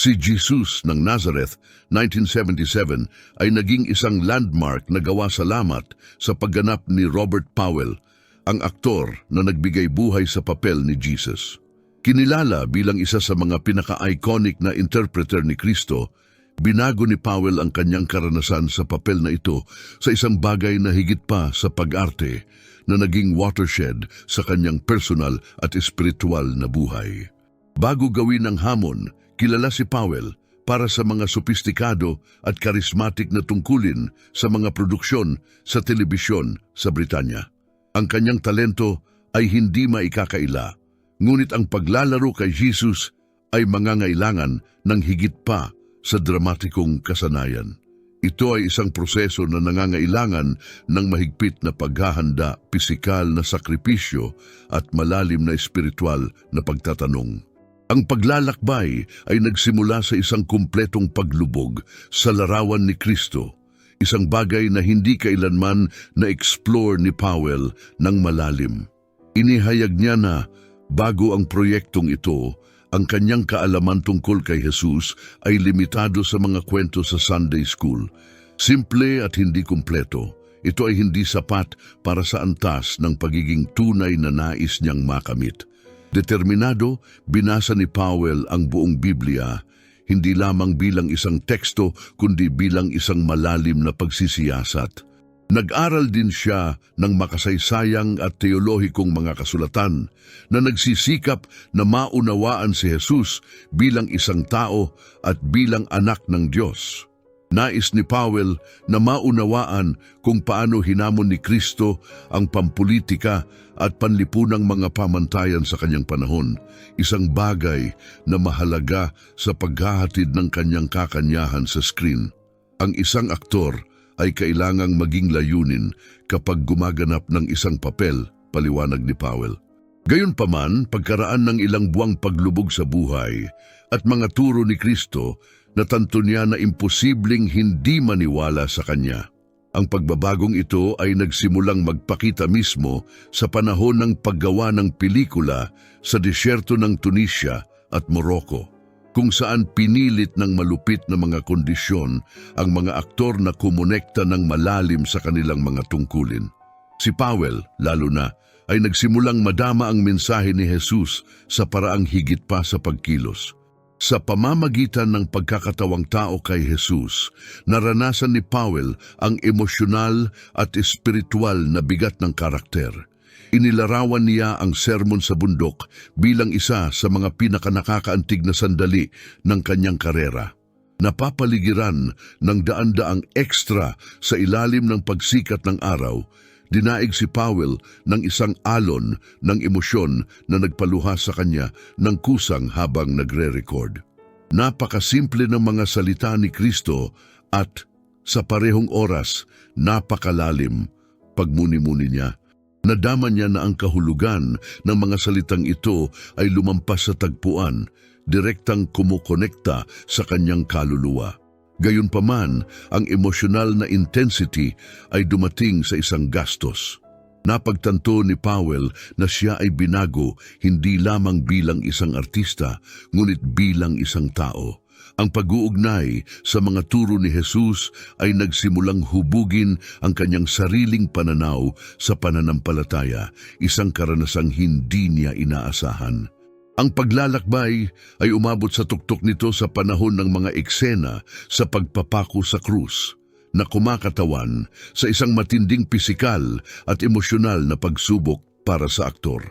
Si Jesus ng Nazareth, 1977, ay naging isang landmark na gawa salamat sa pagganap ni Robert Powell, ang aktor na nagbigay buhay sa papel ni Jesus. Kinilala bilang isa sa mga pinaka-iconic na interpreter ni Kristo, binago ni Powell ang kanyang karanasan sa papel na ito sa isang bagay na higit pa sa pag-arte na naging watershed sa kanyang personal at espiritual na buhay. Bago gawin ang hamon, kilala si Powell para sa mga sopistikado at karismatik na tungkulin sa mga produksyon sa telebisyon sa Britanya. Ang kanyang talento ay hindi maikakaila, ngunit ang paglalaro kay Jesus ay mangangailangan ng higit pa sa dramatikong kasanayan. Ito ay isang proseso na nangangailangan ng mahigpit na paghahanda, pisikal na sakripisyo at malalim na espiritual na pagtatanong. Ang paglalakbay ay nagsimula sa isang kumpletong paglubog sa larawan ni Kristo, isang bagay na hindi kailanman na-explore ni Powell ng malalim. Inihayag niya na bago ang proyektong ito, ang kanyang kaalaman tungkol kay Jesus ay limitado sa mga kwento sa Sunday School. Simple at hindi kumpleto. Ito ay hindi sapat para sa antas ng pagiging tunay na nais niyang makamit. Determinado, binasa ni Powell ang buong Biblia, hindi lamang bilang isang teksto kundi bilang isang malalim na pagsisiyasat. Nag-aral din siya ng makasaysayang at teolohikong mga kasulatan na nagsisikap na maunawaan si Jesus bilang isang tao at bilang anak ng Diyos. Nais ni Powell na maunawaan kung paano hinamon ni Kristo ang pampolitika at panlipunang mga pamantayan sa kanyang panahon, isang bagay na mahalaga sa paghahatid ng kanyang kakanyahan sa screen. Ang isang aktor ay kailangang maging layunin kapag gumaganap ng isang papel, paliwanag ni Powell. Gayunpaman, pagkaraan ng ilang buwang paglubog sa buhay at mga turo ni Kristo, natanto niya na imposibleng hindi maniwala sa Kanya. Ang pagbabagong ito ay nagsimulang magpakita mismo sa panahon ng paggawa ng pelikula sa disyerto ng Tunisia at Morocco, kung saan pinilit ng malupit na mga kondisyon ang mga aktor na kumonekta ng malalim sa kanilang mga tungkulin. Si Powell, lalo na, ay nagsimulang madama ang mensahe ni Jesus sa paraang higit pa sa pagkilos. Sa pamamagitan ng pagkakatawang tao kay Jesus, naranasan ni Powell ang emosyonal at espiritual na bigat ng karakter. Inilarawan niya ang sermon sa bundok bilang isa sa mga pinakanakakaantig na sandali ng kanyang karera. Napapaligiran ng daan-daang ekstra sa ilalim ng pagsikat ng araw, dinaig si Powell ng isang alon ng emosyon na nagpaluha sa kanya ng kusang habang nagre-record. Napakasimple ng mga salita ni Kristo at sa parehong oras, napakalalim, pagmuni-muni niya. Nadama niya na ang kahulugan ng mga salitang ito ay lumampas sa tagpuan, direktang kumukonekta sa kanyang kaluluwa. Gayunpaman, ang emosyonal na intensity ay dumating sa isang gastos. Napagtanto ni Powell na siya ay binago hindi lamang bilang isang artista, ngunit bilang isang tao. Ang pag-uugnay sa mga turo ni Jesus ay nagsimulang hubugin ang kanyang sariling pananaw sa pananampalataya, isang karanasang hindi niya inaasahan. Ang paglalakbay ay umabot sa tuktok nito sa panahon ng mga eksena sa pagpapako sa krus na kumakatawan sa isang matinding pisikal at emosyonal na pagsubok para sa aktor.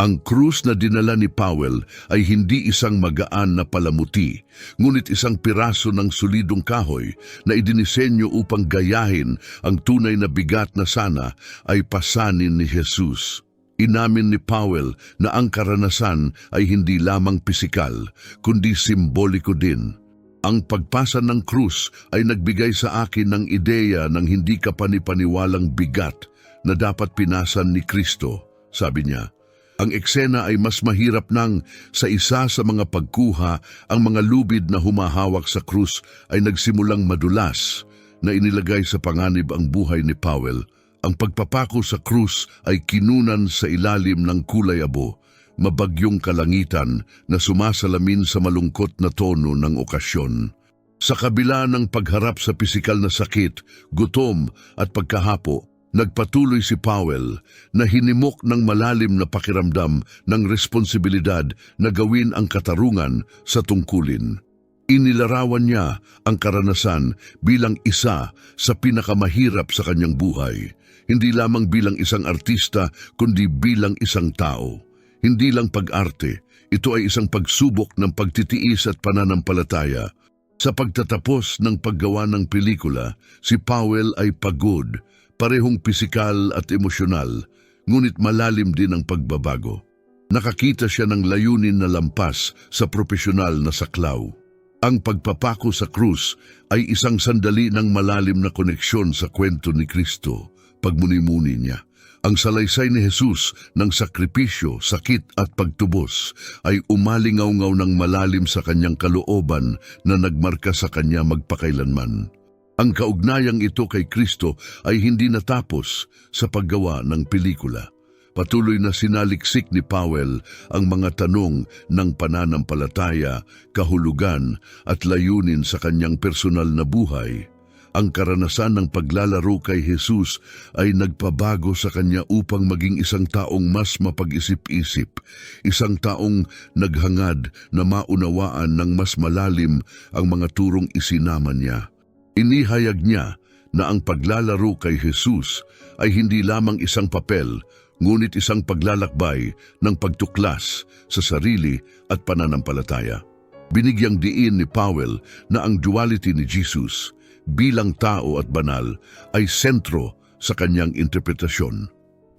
Ang krus na dinala ni Powell ay hindi isang magaan na palamuti, ngunit isang piraso ng solidong kahoy na idinisenyo upang gayahin ang tunay na bigat na sana ay pasanin ni Jesus. Inamin ni Powell na ang karanasan ay hindi lamang pisikal, kundi simboliko din. Ang pagpasa ng krus ay nagbigay sa akin ng ideya ng hindi kapanipaniwalang bigat na dapat pinasan ni Kristo, sabi niya. Ang eksena ay mas mahirap nang sa isa sa mga pagkuha, ang mga lubid na humahawak sa krus ay nagsimulang madulas na inilagay sa panganib ang buhay ni Powell. Ang pagpapako sa krus ay kinunan sa ilalim ng kulay abo, mabagyong kalangitan na sumasalamin sa malungkot na tono ng okasyon. Sa kabila ng pagharap sa pisikal na sakit, gutom at pagkahapo, nagpatuloy si Powell na hinimok ng malalim na pakiramdam ng responsibilidad na gawin ang katarungan sa tungkulin. Inilarawan niya ang karanasan bilang isa sa pinakamahirap sa kanyang buhay, hindi lamang bilang isang artista kundi bilang isang tao. Hindi lang pag-arte, ito ay isang pagsubok ng pagtitiis at pananampalataya. Sa pagtatapos ng paggawa ng pelikula, si Powell ay pagod, parehong pisikal at emosyonal, ngunit malalim din ang pagbabago. Nakakita siya ng layunin na lampas sa propesyonal na saklaw. Ang pagpapako sa krus ay isang sandali ng malalim na koneksyon sa kwento ni Kristo, pagmuni-muni niya. Ang salaysay ni Jesus ng sakripisyo, sakit at pagtubos ay umalingaw-ngaw ng malalim sa kanyang kalooban na nagmarka sa kanya magpakailanman. Ang kaugnayang ito kay Kristo ay hindi natapos sa paggawa ng pelikula. Patuloy na sinaliksik ni Powell ang mga tanong ng pananampalataya, kahulugan at layunin sa kanyang personal na buhay. Ang karanasan ng paglalaro kay Jesus ay nagpabago sa kanya upang maging isang taong mas mapag-isip-isip, isang taong naghangad na maunawaan ng mas malalim ang mga turong isinama niya. Inihayag niya na ang paglalaro kay Jesus ay hindi lamang isang papel, ngunit isang paglalakbay ng pagtuklas sa sarili at pananampalataya. Binigyang diin ni Powell na ang duality ni Jesus bilang tao at banal ay sentro sa kanyang interpretasyon.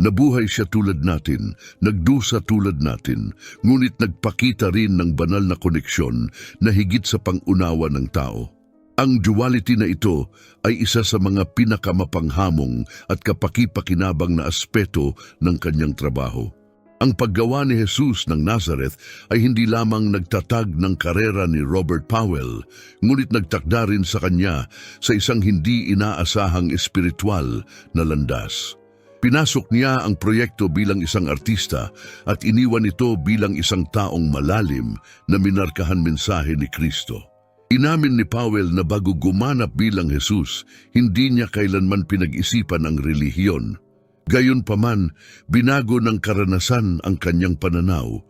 Nabuhay siya tulad natin, nagdusa tulad natin, ngunit nagpakita rin ng banal na koneksyon na higit sa pangunawa ng tao. Ang duality na ito ay isa sa mga pinakamapanghamong at kapakipakinabang na aspeto ng kanyang trabaho. Ang paggawa ni Jesus ng Nazareth ay hindi lamang nagtatag ng karera ni Robert Powell, ngunit nagtakda rin sa kanya sa isang hindi inaasahang espiritual na landas. Pinasok niya ang proyekto bilang isang artista at iniwan ito bilang isang taong malalim na minarkahan mensahe ni Kristo. Inamin ni Powell na bago gumanap bilang Jesus, hindi niya kailanman pinag-isipan ang relihiyon. Gayunpaman, binago ng karanasan ang kanyang pananaw.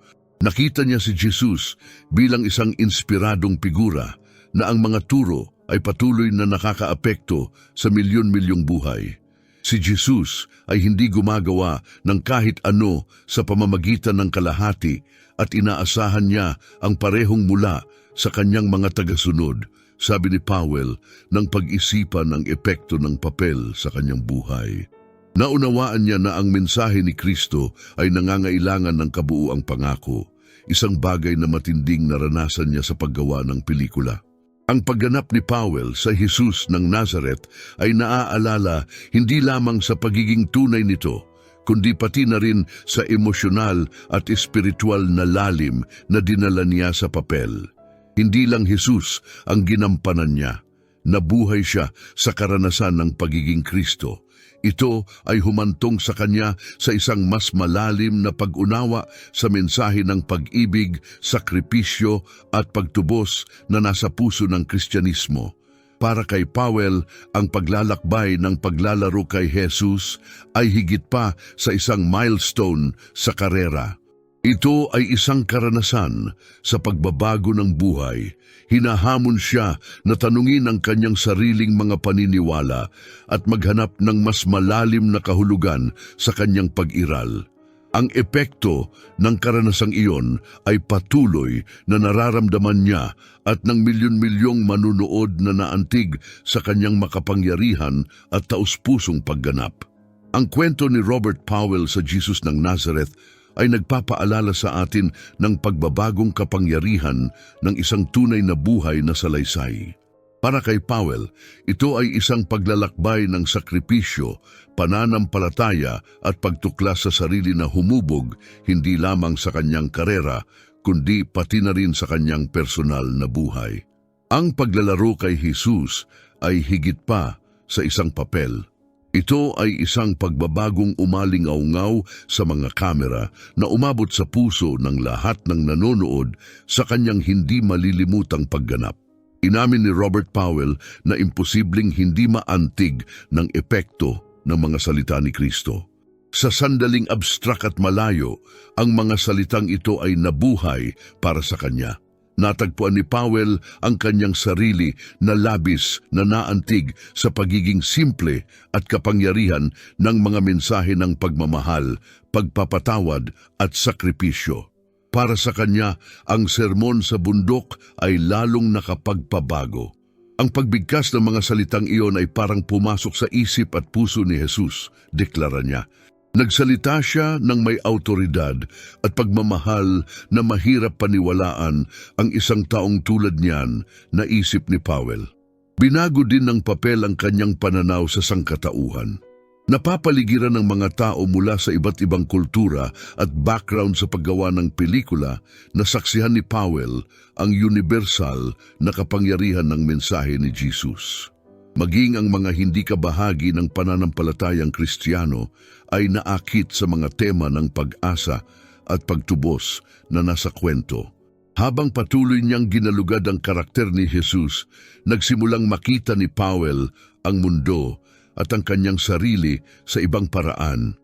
Nakita niya si Jesus bilang isang inspiradong figura na ang mga turo ay patuloy na nakakaapekto sa milyon-milyong buhay. Si Jesus ay hindi gumagawa ng kahit ano sa pamamagitan ng kalahati at inaasahan niya ang parehong mula sa kanyang mga tagasunod, sabi ni Powell, ng pag-isipan ang epekto ng papel sa kanyang buhay. Naunawaan niya na ang mensahe ni Kristo ay nangangailangan ng kabuuang pangako, isang bagay na matinding naranasan niya sa paggawa ng pelikula. Ang pagganap ni Powell sa Jesus ng Nazareth ay naaalala hindi lamang sa pagiging tunay nito, kundi pati na rin sa emosyonal at espiritual na lalim na dinala niya sa papel. Hindi lang Jesus ang ginampanan niya. Nabuhay siya sa karanasan ng pagiging Kristo. Ito ay humantong sa kanya sa isang mas malalim na pag-unawa sa mensahe ng pag-ibig, sakripisyo at pagtubos na nasa puso ng Kristyanismo. Para kay Powell, ang paglalakbay ng paglalaro kay Jesus ay higit pa sa isang milestone sa karera. Ito ay isang karanasan sa pagbabago ng buhay. Hinahamon siya na tanungin ang kanyang sariling mga paniniwala at maghanap ng mas malalim na kahulugan sa kanyang pag-iral. Ang epekto ng karanasang iyon ay patuloy na nararamdaman niya at ng milyon-milyong manunood na naantig sa kanyang makapangyarihan at taus-pusong pagganap. Ang kwento ni Robert Powell sa Jesus ng Nazareth ay nagpapaalala sa atin ng pagbabagong kapangyarihan ng isang tunay na buhay na salaysay. Para kay Powell, ito ay isang paglalakbay ng sakripisyo, pananampalataya at pagtuklas sa sarili na humubog hindi lamang sa kanyang karera, kundi pati na rin sa kanyang personal na buhay. Ang paglalaro kay Jesus ay higit pa sa isang papel. Ito ay isang pagbabagong umalingaw-ngaw sa mga kamera na umabot sa puso ng lahat ng nanonood sa kanyang hindi malilimutang pagganap. Inamin ni Robert Powell na imposibleng hindi maantig ng epekto ng mga salita ni Kristo. Sa sandaling abstrak at malayo, ang mga salitang ito ay nabuhay para sa kanya. Natagpuan ni Powell ang kanyang sarili na labis na naantig sa pagiging simple at kapangyarihan ng mga mensahe ng pagmamahal, pagpapatawad at sakripisyo. Para sa kanya, ang sermon sa bundok ay lalong nakapagpabago. Ang pagbigkas ng mga salitang iyon ay parang pumasok sa isip at puso ni Jesus, deklara niya. Nagsalita siya ng may autoridad at pagmamahal na mahirap paniwalaan ang isang taong tulad niyan, naisip ni Powell. Binago din ng papel ang kanyang pananaw sa sangkatauhan. Napapaligiran ng mga tao mula sa iba't ibang kultura at background sa paggawa ng pelikula na saksihan ni Powell ang universal na kapangyarihan ng mensahe ni Jesus. Maging ang mga hindi kabahagi ng pananampalatayang Kristiyano ay naakit sa mga tema ng pag-asa at pagtubos na nasa kwento. Habang patuloy niyang ginalugad ang karakter ni Jesus, nagsimulang makita ni Powell ang mundo at ang kanyang sarili sa ibang paraan.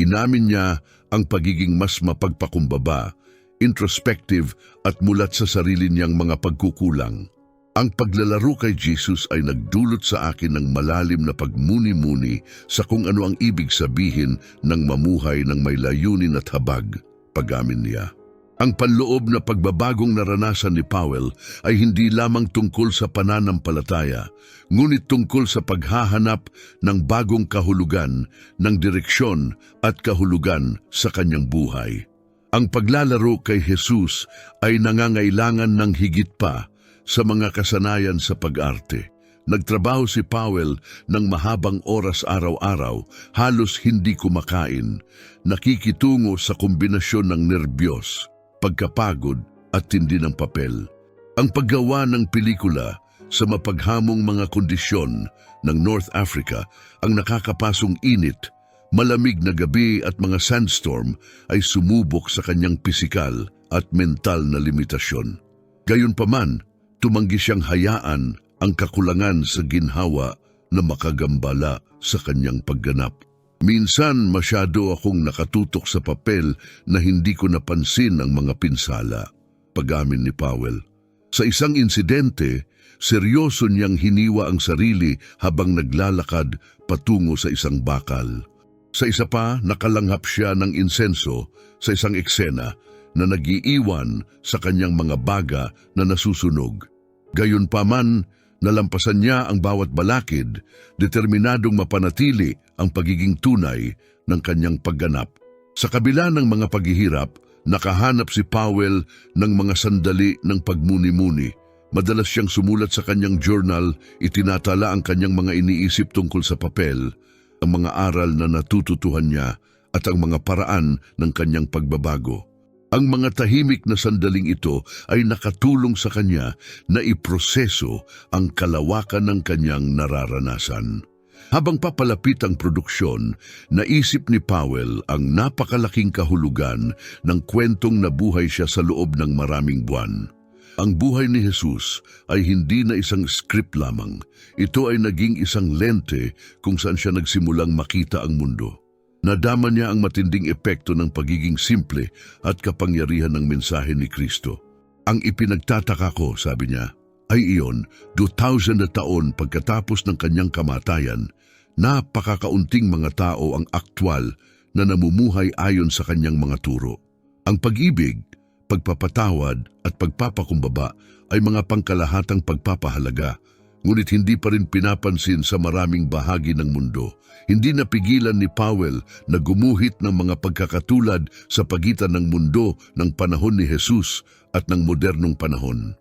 Inamin niya ang pagiging mas mapagpakumbaba, introspective at mulat sa sarili niyang mga pagkukulang. Ang paglalaro kay Jesus ay nagdulot sa akin ng malalim na pagmuni-muni sa kung ano ang ibig sabihin ng mamuhay ng may layunin at habag, pagamin niya. Ang panloob na pagbabagong naranasan ni Powell ay hindi lamang tungkol sa pananampalataya, ngunit tungkol sa paghahanap ng bagong kahulugan, ng direksyon at kahulugan sa kanyang buhay. Ang paglalaro kay Jesus ay nangangailangan ng higit pa sa mga kasanayan sa pag-arte. Nagtrabaho si Powell ng mahabang oras araw-araw, halos hindi kumakain, nakikitungo sa kombinasyon ng nerbiyos, pagkapagod at tindi ng papel. Ang paggawa ng pelikula sa mapaghamong mga kondisyon ng North Africa ang nakakapasong init, malamig na gabi at mga sandstorm ay sumubok sa kanyang pisikal at mental na limitasyon. Gayunpaman, tumanggi siyang hayaan ang kakulangan sa ginhawa na makagambala sa kanyang pagganap. Minsan masyado akong nakatutok sa papel na hindi ko napansin ang mga pinsala, pagamin ni Powell. Sa isang insidente, seryoso niyang hiniwa ang sarili habang naglalakad patungo sa isang bakal. Sa isa pa, nakalanghap siya ng insenso sa isang eksena na nagiiwan sa kanyang mga baga na nasusunog. Gayunpaman, nalampasan niya ang bawat balakid, determinadong mapanatili ang pagiging tunay ng kanyang pagganap. Sa kabila ng mga paghihirap, nakahanap si Powell ng mga sandali ng pagmuni-muni. Madalas siyang sumulat sa kanyang journal, itinatala ang kanyang mga iniisip tungkol sa papel, ang mga aral na natututuhan niya at ang mga paraan ng kanyang pagbabago. Ang mga tahimik na sandaling ito ay nakatulong sa kanya na iproseso ang kalawakan ng kanyang nararanasan. Habang papalapit ang produksyon, naisip ni Powell ang napakalaking kahulugan ng kwentong nabuhay siya sa loob ng maraming buwan. Ang buhay ni Jesus ay hindi na isang script lamang. Ito ay naging isang lente kung saan siya nagsimulang makita ang mundo. Nadama niya ang matinding epekto ng pagiging simple at kapangyarihan ng mensahe ni Kristo. Ang ipinagtataka ko, sabi niya, ay iyon, 2,000 na taon pagkatapos ng kanyang kamatayan, napakakaunting mga tao ang aktwal na namumuhay ayon sa kanyang mga turo. Ang pag-ibig, pagpapatawad at pagpapakumbaba ay mga pangkalahatang pagpapahalaga, ngunit hindi pa rin pinapansin sa maraming bahagi ng mundo. Hindi napigilan ni Powell na gumuhit ng mga pagkakatulad sa pagitan ng mundo ng panahon ni Jesus at ng modernong panahon.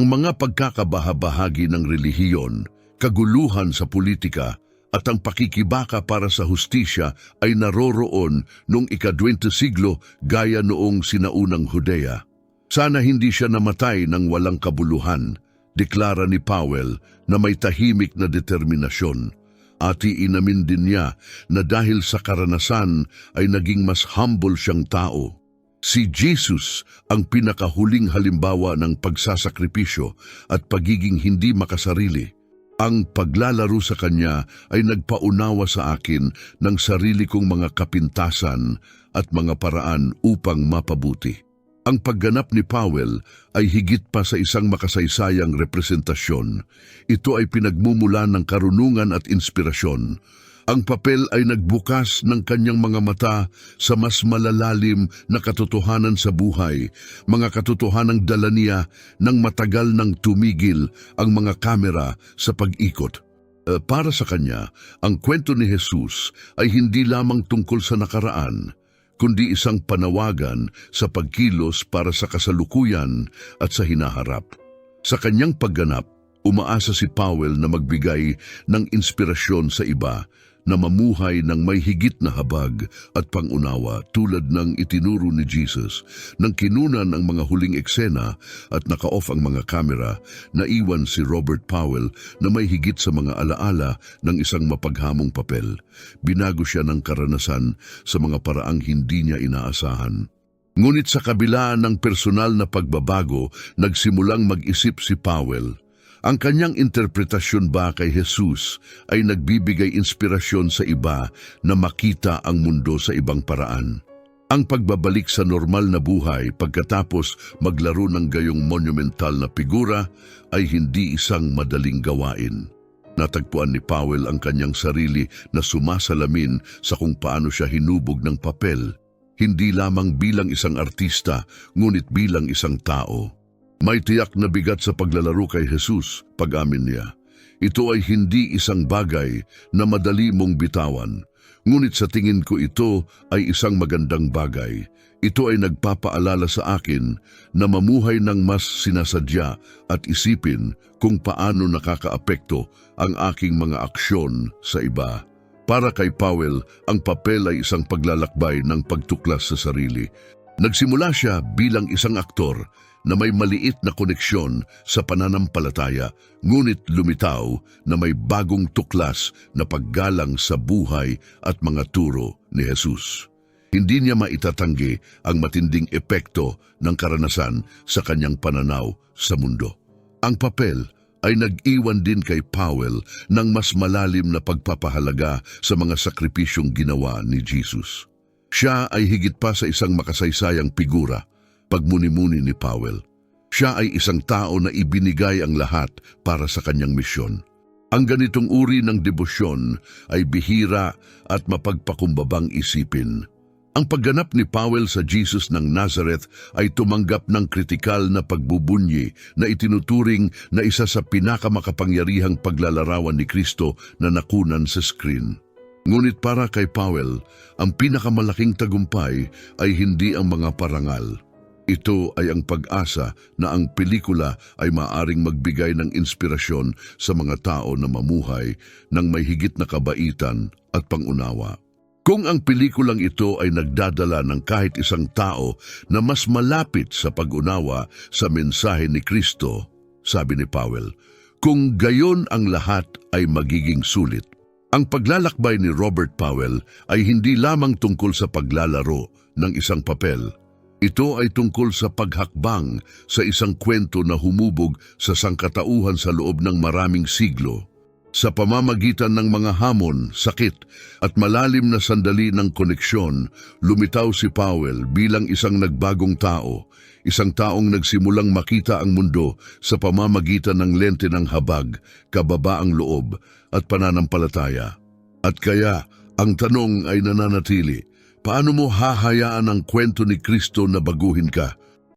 Ang mga pagkakabahabahagi ng relihiyon, kaguluhan sa politika at ang pakikibaka para sa hustisya ay naroroon noong ika-20 siglo gaya noong sinaunang Hudea. Sana hindi siya namatay ng walang kabuluhan, deklara ni Powell na may tahimik na determinasyon. Ati inamin din niya na dahil sa karanasan ay naging mas humble siyang tao. Si Jesus ang pinakahuling halimbawa ng pagsasakripisyo at pagiging hindi makasarili. Ang paglalaro sa kanya ay nagpaunawa sa akin ng sarili kong mga kapintasan at mga paraan upang mapabuti. Ang pagganap ni Powell ay higit pa sa isang makasaysayang representasyon. Ito ay pinagmumula ng karunungan at inspirasyon. Ang papel ay nagbukas ng kanyang mga mata sa mas malalalim na katotohanan sa buhay, mga katotohanang dala niya nang matagal nang tumigil ang mga kamera sa pag-ikot. Eh, para sa kanya, ang kwento ni Jesus ay hindi lamang tungkol sa nakaraan, kundi isang panawagan sa pagkilos para sa kasalukuyan at sa hinaharap. Sa kanyang pagganap, umaasa si Powell na magbigay ng inspirasyon sa iba na mamuhay ng may higit na habag at pangunawa tulad ng itinuro ni Jesus nang kinunan ang mga huling eksena at naka-off ang mga kamera, naiwan si Robert Powell na may higit sa mga alaala ng isang mapaghamong papel. Binago siya ng karanasan sa mga paraang hindi niya inaasahan. Ngunit sa kabila ng personal na pagbabago, nagsimulang mag-isip si Powell. Ang kanyang interpretasyon ba kay Jesus ay nagbibigay inspirasyon sa iba na makita ang mundo sa ibang paraan. Ang pagbabalik sa normal na buhay pagkatapos maglaro ng gayong monumental na figura ay hindi isang madaling gawain. Natagpuan ni Powell ang kanyang sarili na sumasalamin sa kung paano siya hinubog ng papel, hindi lamang bilang isang artista, ngunit bilang isang tao. May tiyak na bigat sa paglalaro kay Jesus, pag-amin niya. Ito ay hindi isang bagay na madali mong bitawan, ngunit sa tingin ko ito ay isang magandang bagay. Ito ay nagpapaalala sa akin na mamuhay ng mas sinasadya at isipin kung paano nakakaapekto ang aking mga aksyon sa iba. Para kay Powell, ang papel ay isang paglalakbay ng pagtuklas sa sarili. Nagsimula siya bilang isang aktor na may maliit na koneksyon sa pananampalataya, ngunit lumitaw na may bagong tuklas na paggalang sa buhay at mga turo ni Jesus. Hindi niya maitatanggi ang matinding epekto ng karanasan sa kanyang pananaw sa mundo. Ang papel ay nag-iwan din kay Powell ng mas malalim na pagpapahalaga sa mga sakripisyong ginawa ni Jesus. Siya ay higit pa sa isang makasaysayang figura, pagmuni-muni ni Powell. Siya ay isang tao na ibinigay ang lahat para sa kanyang misyon. Ang ganitong uri ng debosyon ay bihira at mapagpakumbabang isipin. Ang pagganap ni Powell sa Jesus ng Nazareth ay tumanggap ng kritikal na pagbubunyi na itinuturing na isa sa pinakamakapangyarihang paglalarawan ni Kristo na nakunan sa screen. Ngunit para kay Powell, ang pinakamalaking tagumpay ay hindi ang mga parangal. Ito ay ang pag-asa na ang pelikula ay maaring magbigay ng inspirasyon sa mga tao na mamuhay ng may higit na kabaitan at pangunawa. Kung ang pelikulang ito ay nagdadala ng kahit isang tao na mas malapit sa pag-unawa sa mensahe ni Kristo, sabi ni Powell, kung gayon ang lahat ay magiging sulit. Ang paglalakbay ni Robert Powell ay hindi lamang tungkol sa paglalaro ng isang papel. Ito ay tungkol sa paghakbang sa isang kwento na humubog sa sangkatauhan sa loob ng maraming siglo. Sa pamamagitan ng mga hamon, sakit at malalim na sandali ng koneksyon, lumitaw si Powell bilang isang nagbagong tao, isang taong nagsimulang makita ang mundo sa pamamagitan ng lente ng habag, kababaang loob at pananampalataya. At kaya, ang tanong ay nananatili, paano mo hahayaan ang kwento ni Kristo na baguhin ka?